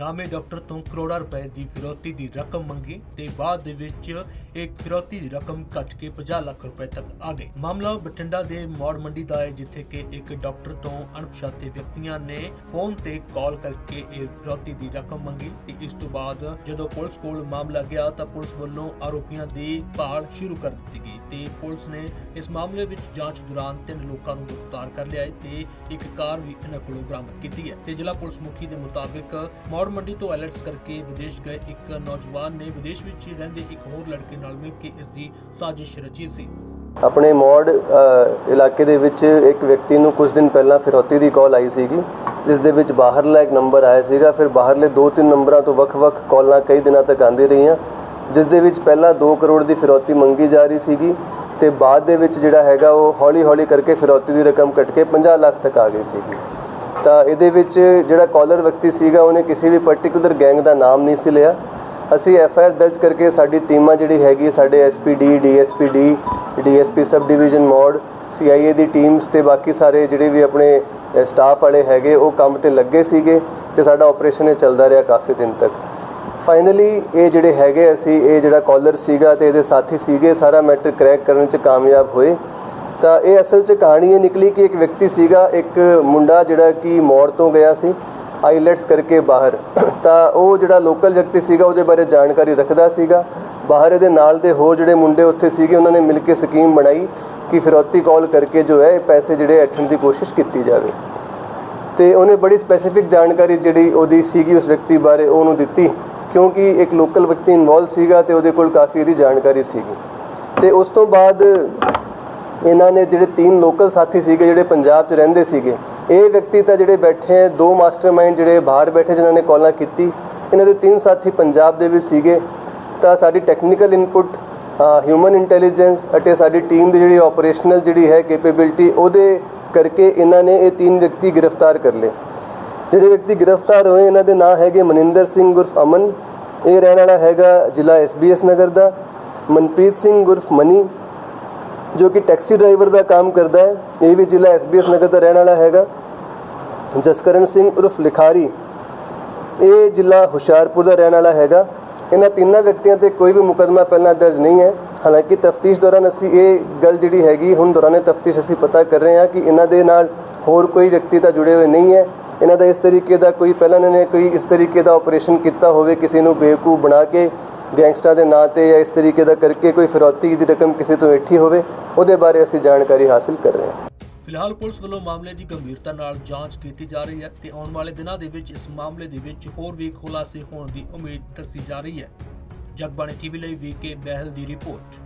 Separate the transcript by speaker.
Speaker 1: ਨਾਮੇ doctor ਤੋਂ ਕਰੋੜਾਂ ਰੁਪਏ ਦੀ ਫਿਰੌਤੀ ਦੀ ਰਕਮ ਮੰਗੀ ਤੇ ਬਾਅਦ ਦੇ ਵਿੱਚ ਇਹ ਫਿਰੌਤੀ ਦੀ ਰਕਮ ਘਟ ਕੇ 50 ਲੱਖ ਰੁਪਏ ਤੱਕ ਆ ਗਈ। ਮਾਮਲਾ ਬਠਿੰਡਾ ਦੇ ਮੌੜ ਮੰਡੀ ਦਾ ਹੈ, ਜਿੱਥੇ ਕਿ ਇੱਕ ਡਾਕਟਰ ਤੋਂ ਅਣਪਛਾਤੇ ਵਿਅਕਤੀਆਂ ਨੇ ਫੋਨ ਤੇ ਕਾਲ ਕਰਕੇ ਇਹ ਫਿਰੌਤੀ ਦੀ ਰਕਮ ਮੰਗੀ ਤੇ ਇਸ ਤੋਂ ਬਾਅਦ ਜਦੋਂ ਪੁਲਿਸ ਕੋਲ ਮਾਮਲਾ ਗਿਆ ਤਾਂ ਪੁਲਿਸ ਵੱਲੋਂ ਆਰੋਪੀਆਂ ਦੀ ਭਾਲ ਸ਼ੁਰੂ ਕਰ ਦਿੱਤੀ ਗਈ। ਤੇ ਪੁਲਿਸ ਨੇ ਇਸ ਮਾਮਲੇ ਵਿੱਚ ਜਾਂਚ ਦੌਰਾਨ ਤਿੰਨ ਲੋਕਾਂ ਨੂੰ ਗ੍ਰਿਫਤਾਰ ਕਰ ਲਿਆ ਹੈ ਤੇ ਇੱਕ ਕਾਰ ਵੀ ਇਹਨਾਂ ਕੋਲੋਂ ਬਰਾਮਦ ਕੀਤੀ ਹੈ ਤੇ ਜ਼ਿਲ੍ਹਾ ਪੁਲਿਸ ਮੁਖੀ ਦੇ ਮੁਤਾਬਿਕ ਮੌੜ ਮੰਡੀ ਤੋਂ ਅਲਰਟਸ ਕਰਕੇ ਵਿਦੇਸ਼ ਗਏ ਇੱਕ ਨੌਜਵਾਨ ਨੇ ਵਿਦੇਸ਼ ਵਿੱਚ ਰਹਿੰਦੇ ਇੱਕ ਹੋਰ ਲੜਕੇ ਨਾਲ ਮਿਲ ਕੇ ਇਸ ਦੀ ਸਾਜ਼ਿਸ਼ ਰਚੀ ਸੀ।
Speaker 2: ਆਪਣੇ ਮੌੜ ਇਲਾਕੇ ਦੇ ਵਿੱਚ ਇੱਕ ਵਿਅਕਤੀ ਨੂੰ ਕੁਝ ਦਿਨ ਪਹਿਲਾਂ ਫਿਰੌਤੀ ਦੀ ਕਾਲ ਆਈ ਸੀਗੀ, ਜਿਸ ਦੇ ਵਿੱਚ ਬਾਹਰਲਾ ਇੱਕ ਨੰਬਰ ਆਇਆ ਸੀਗਾ। ਫਿਰ ਬਾਹਰਲੇ ਦੋ ਤਿੰਨ ਨੰਬਰਾਂ ਤੋਂ ਵੱਖ-ਵੱਖ ਕਾਲਾਂ ਕਈ ਦਿਨਾਂ ਤੱਕ ਆਂਦੀ ਰਹੀਆਂ। ਜਿਸ ਦੇ ਵਿੱਚ ਪਹਿਲਾਂ 2 ਕਰੋੜ ਦੀ ਫਿਰੌਤੀ ਮੰਗੀ ਜਾ ਰਹੀ ਸੀਗੀ ਤੇ ਬਾਅਦ ਦੇ ਵਿੱਚ ਜਿਹੜਾ ਹੈਗਾ ਉਹ ਹੌਲੀ-ਹੌਲੀ ਕਰਕੇ ਫਿਰੌਤੀ ਦੀ ਰਕਮ ਕੱਟ ਕੇ 50 ਲੱਖ ਤੱਕ ਆ ਗਈ ਸੀਗੀ। ਤਾਂ ਇਹਦੇ ਵਿੱਚ ਜਿਹੜਾ ਕਾਲਰ ਵਿਅਕਤੀ ਸੀਗਾ, ਉਹਨੇ ਕਿਸੇ ਵੀ ਪਾਰਟਿਕੂਲਰ ਗੈਂਗ ਦਾ ਨਾਮ ਨਹੀਂ ਸੀ ਲਿਆ। ਅਸੀਂ ਐਫ ਆਈ ਆਰ ਦਰਜ ਕਰਕੇ ਸਾਡੀ ਟੀਮਾਂ ਜਿਹੜੀ ਹੈਗੀ ਸਾਡੇ S P D D S P D D DSPD P sub division mode ਏ ਦੀ ਟੀਮਸ ਤੇ ਬਾਕੀ ਸਾਰੇ ਜਿਹੜੇ ਵੀ ਆਪਣੇ ਸਟਾਫ ਵਾਲੇ ਹੈਗੇ, ਉਹ ਕੰਮ ਤੇ ਲੱਗੇ ਸੀਗੇ ਤੇ ਸਾਡਾ ਆਪਰੇਸ਼ਨ ਇਹ ਚੱਲਦਾ ਰਿਹਾ ਕਾਫੀ ਦਿਨ ਤੱਕ। ਫਾਈਨਲੀ ਇਹ ਜਿਹੜੇ ਹੈਗੇ ਅਸੀਂ ਇਹ ਜਿਹੜਾ ਕਾਲਰ ਸੀਗਾ ਤੇ ਇਹਦੇ ਸਾਥੀ ਸੀਗੇ, ਸਾਰਾ ਮੈਟਰ ਕ੍ਰੈਕ ਕਰਨ ਚ ਕਾਮਯਾਬ ਹੋਏ। ਤਾਂ ਇਹ ਅਸਲ 'ਚ ਕਹਾਣੀ ਇਹ ਨਿਕਲੀ ਕਿ ਇੱਕ ਵਿਅਕਤੀ ਸੀਗਾ, ਇੱਕ ਮੁੰਡਾ ਜਿਹੜਾ ਕਿ ਮੌੜ ਤੋਂ ਗਿਆ ਸੀ ਆਈਲੈਟਸ ਕਰਕੇ ਬਾਹਰ। ਤਾਂ ਉਹ ਜਿਹੜਾ ਲੋਕਲ ਵਿਅਕਤੀ ਸੀਗਾ, ਉਹਦੇ ਬਾਰੇ ਜਾਣਕਾਰੀ ਰੱਖਦਾ ਸੀਗਾ। ਬਾਹਰ ਇਹਦੇ ਨਾਲ ਦੇ ਹੋਰ ਜਿਹੜੇ ਮੁੰਡੇ ਉੱਥੇ ਸੀਗੇ, ਉਹਨਾਂ ਨੇ ਮਿਲ ਕੇ ਸਕੀਮ ਬਣਾਈ ਕਿ ਫਿਰੌਤੀ ਕਾਲ ਕਰਕੇ ਜੋ ਹੈ ਪੈਸੇ ਜਿਹੜੇ ਐਠਣ ਦੀ ਕੋਸ਼ਿਸ਼ ਕੀਤੀ ਜਾਵੇ। ਤੇ ਉਹਨੇ ਬੜੀ ਸਪੈਸੀਫਿਕ ਜਾਣਕਾਰੀ ਜਿਹੜੀ ਉਹਦੀ ਸੀਗੀ ਉਸ ਵਿਅਕਤੀ ਬਾਰੇ ਉਹਨੂੰ ਦਿੱਤੀ। ਕਿਉਂਕਿ ਇੱਕ ਲੋਕਲ ਵਿਅਕਤੀ ਇਨਵੋਲਵ ਸੀਗਾ ਤੇ ਉਹਦੇ ਕੋਲ ਕਾਫੀ ਇਹਦੀ ਜਾਣਕਾਰੀ ਸੀਗੀ। ਤੇ ਉਸ ਤੋਂ ਬਾਅਦ ਇਹਨਾਂ ਨੇ ਜਿਹੜੇ ਤਿੰਨ ਲੋਕਲ ਸਾਥੀ ਸੀਗੇ ਜਿਹੜੇ ਪੰਜਾਬ 'ਚ ਰਹਿੰਦੇ ਸੀਗੇ, ਇਹ ਵਿਅਕਤੀ ਤਾਂ ਜਿਹੜੇ ਬੈਠੇ ਆ, ਦੋ ਮਾਸਟਰਮਾਈਂਡ ਜਿਹੜੇ ਬਾਹਰ ਬੈਠੇ ਜਿਨ੍ਹਾਂ ਨੇ ਕਾਲਾਂ ਕੀਤੀ, ਇਹਨਾਂ ਦੇ ਤਿੰਨ ਸਾਥੀ ਪੰਜਾਬ ਦੇ ਵੀ ਸੀਗੇ। ਤਾਂ ਸਾਡੀ ਟੈਕਨੀਕਲ ਇਨਪੁਟ ਹਿਊਮਨ ਇੰਟੈਲੀਜੈਂਸ ਅਤੇ ਸਾਡੀ ਟੀਮ ਦੀ ਜਿਹੜੀ ਆਪਰੇਸ਼ਨਲ ਜਿਹੜੀ ਹੈ ਕੈਪੇਬਿਲਿਟੀ ਉਹਦੇ ਕਰਕੇ ਇਹਨਾਂ ਨੇ ਇਹ ਤਿੰਨ ਵਿਅਕਤੀ ਗ੍ਰਿਫਤਾਰ ਕਰ ਲਏ। ਜਿਹੜੇ ਵਿਅਕਤੀ ਗ੍ਰਿਫਤਾਰ ਹੋਏ, ਇਹਨਾਂ ਦੇ ਨਾਂ ਹੈਗੇ ਮਨਿੰਦਰ ਸਿੰਘ ਗੁਰਫ ਅਮਨ। ਇਹ ਰਹਿਣ ਵਾਲਾ ਹੈਗਾ ਜ਼ਿਲ੍ਹਾ ਐਸਬੀਐਸ ਨਗਰ ਦਾ, ਮਨਪ੍ਰੀਤ ਸਿੰਘ ਗੁਰਫ ਮਨੀ, ਜੋ ਕਿ ਟੈਕਸੀ ਡਰਾਈਵਰ ਦਾ ਕੰਮ ਕਰਦਾ ਹੈ। ਇਹ ਵੀ ਜ਼ਿਲ੍ਹਾ ਐਸਬੀਐਸ ਨਗਰ ਦਾ ਰਹਿਣ ਵਾਲਾ ਹੈਗਾ। ਜਸਕਰਨ ਸਿੰਘ ਉਰਫ ਲਿਖਾਰੀ, ਇਹ ਜ਼ਿਲ੍ਹਾ ਹੁਸ਼ਿਆਰਪੁਰ ਦਾ ਰਹਿਣ ਵਾਲਾ ਹੈਗਾ। ਇਹਨਾਂ ਤਿੰਨਾਂ ਵਿਅਕਤੀਆਂ ਤੇ ਕੋਈ ਵੀ ਮੁਕੱਦਮਾ ਪਹਿਲਾਂ ਦਰਜ ਨਹੀਂ ਹੈ। ਹਾਲਾਂਕਿ ਤਫਤੀਸ਼ ਦੌਰਾਨ ਅਸੀਂ ਇਹ ਗੱਲ ਜਿਹੜੀ ਹੈਗੀ, ਹੁਣ ਦੌਰਾਨੇ ਤਫਤੀਸ਼ ਅਸੀਂ ਪਤਾ ਕਰ ਰਹੇ ਹਾਂ ਕਿ ਇਹਨਾਂ ਦੇ ਨਾਲ ਹੋਰ ਕੋਈ ਵਿਅਕਤੀ ਤਾਂ ਜੁੜੇ ਹੋਏ ਨਹੀਂ ਹੈ। ਇਹਨਾਂ ਦਾ ਇਸ ਤਰੀਕੇ ਦਾ ਕੋਈ, ਪਹਿਲਾਂ ਇਹਨਾਂ ਨੇ ਕੋਈ ਇਸ ਤਰੀਕੇ ਦਾ ਆਪਰੇਸ਼ਨ ਕੀਤਾ ਹੋਵੇ ਕਿਸੇ ਨੂੰ ਬੇਵਕੂਫ ਬਣਾ ਕੇ ਗੈਂਗਸਟਰ ਦੇ ਨਾਂ ਤੇ ਜਾਂ ਇਸ ਤਰੀਕੇ ਦਾ ਕਰਕੇ ਕੋਈ ਫਿਰੌਤੀ ਦੀ ਰਕਮ ਕਿਸੇ ਤੋਂ ਇੱਠੀ ਹੋਵੇ, ਉਹਦੇ ਬਾਰੇ ਅਸੀਂ ਜਾਣਕਾਰੀ ਹਾਸਲ ਕਰ ਰਹੇ ਹਾਂ।
Speaker 1: ਫਿਲਹਾਲ ਪੁਲਿਸ ਵੱਲੋਂ ਮਾਮਲੇ ਦੀ ਗੰਭੀਰਤਾ ਨਾਲ ਜਾਂਚ ਕੀਤੀ ਜਾ ਰਹੀ ਹੈ ਤੇ ਆਉਣ ਵਾਲੇ ਦਿਨਾਂ ਦੇ ਵਿੱਚ ਇਸ ਮਾਮਲੇ ਦੇ ਵਿੱਚ ਹੋਰ ਵੀ ਖੁਲਾਸੇ ਹੋਣ ਦੀ ਉਮੀਦ ਦੱਸੀ ਜਾ ਰਹੀ ਹੈ। ਜਗਬਾਣੀ ਟੀਵੀ ਲਈ ਵੀਕੇ ਬਹਿਲ ਦੀ ਰਿਪੋਰਟ।